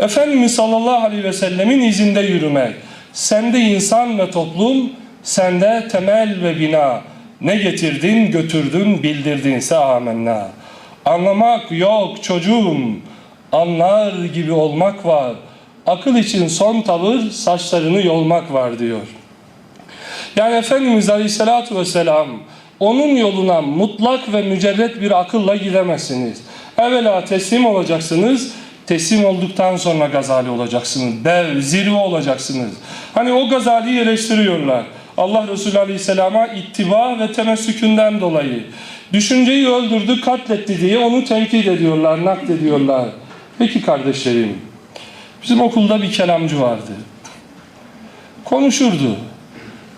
Efendimiz sallallahu aleyhi ve sellemin izinde yürümek. Sende insan ve toplum, sende temel ve bina. Ne getirdin, götürdün, bildirdinse amenna. Anlamak yok çocuğum, anlar gibi olmak var. Akıl için son tavır, saçlarını yolmak var diyor. Yani Efendimiz Aleyhisselatü Vesselam onun yoluna mutlak ve mücerret bir akılla gidemezsiniz. Evvela teslim olacaksınız. Teslim olduktan sonra gazali olacaksınız. Dev, zirve olacaksınız. Hani o gazaliyi eleştiriyorlar. Allah Resulü Aleyhisselam'a ittiba ve temessükünden dolayı. Düşünceyi öldürdü, katletti diye onu tenkit ediyorlar, naklediyorlar. Peki kardeşlerim, bizim okulda bir kelamcı vardı. Konuşurdu.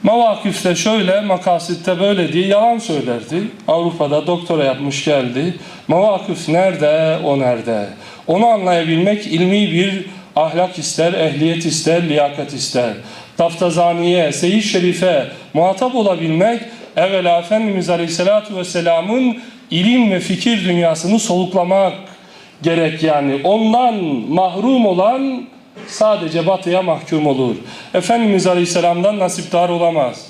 Mavakifte şöyle, makasitte böyle diye yalan söylerdi. Avrupa'da doktora yapmış geldi. Mavakif nerede, o nerede? Onu anlayabilmek ilmi bir ahlak ister, ehliyet ister, liyakat ister. Taftazaniye, Seyyid Şerif'e muhatap olabilmek, evvela Efendimiz Aleyhisselatü Vesselam'ın ilim ve fikir dünyasını soluklamak gerek yani. Ondan mahrum olan sadece batıya mahkum olur. Efendimiz Aleyhisselam'dan nasipdar olamaz.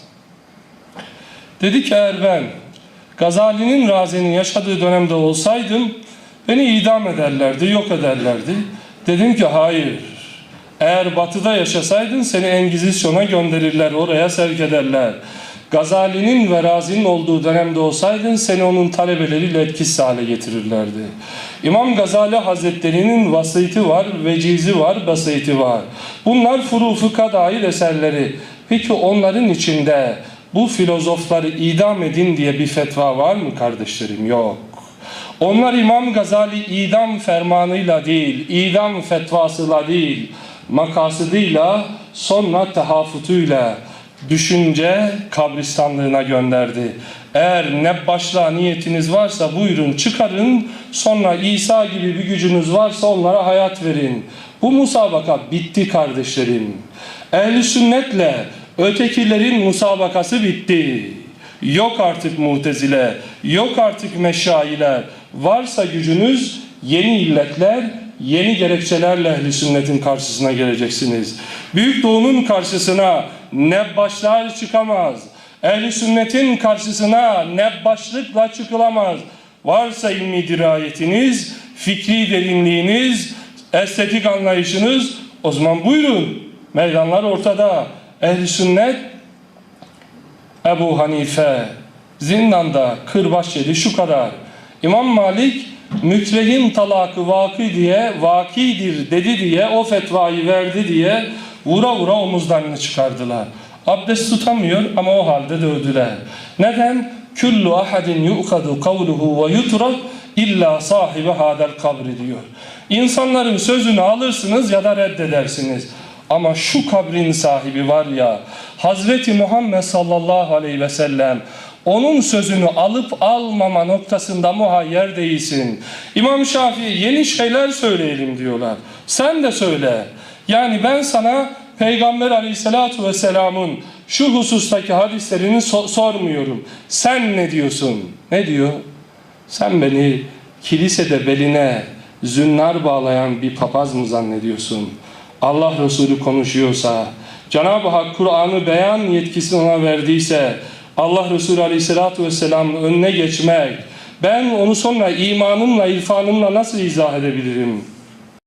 Dedi ki eğer ben Gazali'nin Razi'nin yaşadığı dönemde olsaydım beni idam ederlerdi, yok ederlerdi. Dedim ki hayır. Eğer batıda yaşasaydın seni Engizisyon'a gönderirler, oraya sevk ederler. Gazali'nin ve Razi'nin olduğu dönemde olsaydın seni onun talebeleriyle etkisiz hale getirirlerdi. İmam Gazali Hazretleri'nin vasiyeti var, vecizi var, basiti var. Bunlar furu fıkha dair eserleri. Peki onların içinde bu filozofları idam edin diye bir fetva var mı kardeşlerim? Yok. Onlar İmam Gazali idam fermanıyla değil, idam fetvasıyla değil, makasıdıyla, sonra tehafutuyla, düşünce kabristanlığına gönderdi. Eğer ne başla niyetiniz varsa buyurun çıkarın sonra İsa gibi bir gücünüz varsa onlara hayat verin. Bu musabaka bitti kardeşlerim. Ehli sünnetle ötekilerin musabakası bitti. Yok artık mutezile, yok artık meşailer. Varsa gücünüz yeni illetler, yeni gerekçelerle ehli sünnetin karşısına geleceksiniz. Büyük doğunun karşısına ne başlar çıkamaz. Ehli sünnetin karşısına ne başlıkla çıkılamaz. Varsa ilmi dirayetiniz, fikri derinliğiniz, estetik anlayışınız o zaman buyurun. Meydanlar ortada. Ehli sünnet Ebu Hanife zindanda kırbaç yedi şu kadar. İmam Malik mükrehin talakı vaki diye vakidir dedi diye o fetvayı verdi diye vura vura omuzlarını çıkardılar. Abdest tutamıyor ama o halde dövdüler. Neden? Kullu ahadin yu'kadu kavluhu ve yutrak illa sahibi hadel kabri diyor. İnsanların sözünü alırsınız ya da reddedersiniz. Ama şu kabrin sahibi var ya Hazreti Muhammed sallallahu aleyhi ve sellem onun sözünü alıp almama noktasında muhayyer değilsin. İmam Şafii yeni şeyler söyleyelim diyorlar. Sen de söyle. Yani ben sana Peygamber aleyhissalatu vesselamın şu husustaki hadislerini so- sormuyorum. Sen ne diyorsun? Ne diyor? Sen beni kilisede beline zünnar bağlayan bir papaz mı zannediyorsun? Allah Resulü konuşuyorsa, Cenab-ı Hak Kur'an'ı beyan yetkisini ona verdiyse, Allah Resulü Aleyhisselatü Vesselam'ın önüne geçmek, ben onu sonra imanımla, irfanımla nasıl izah edebilirim?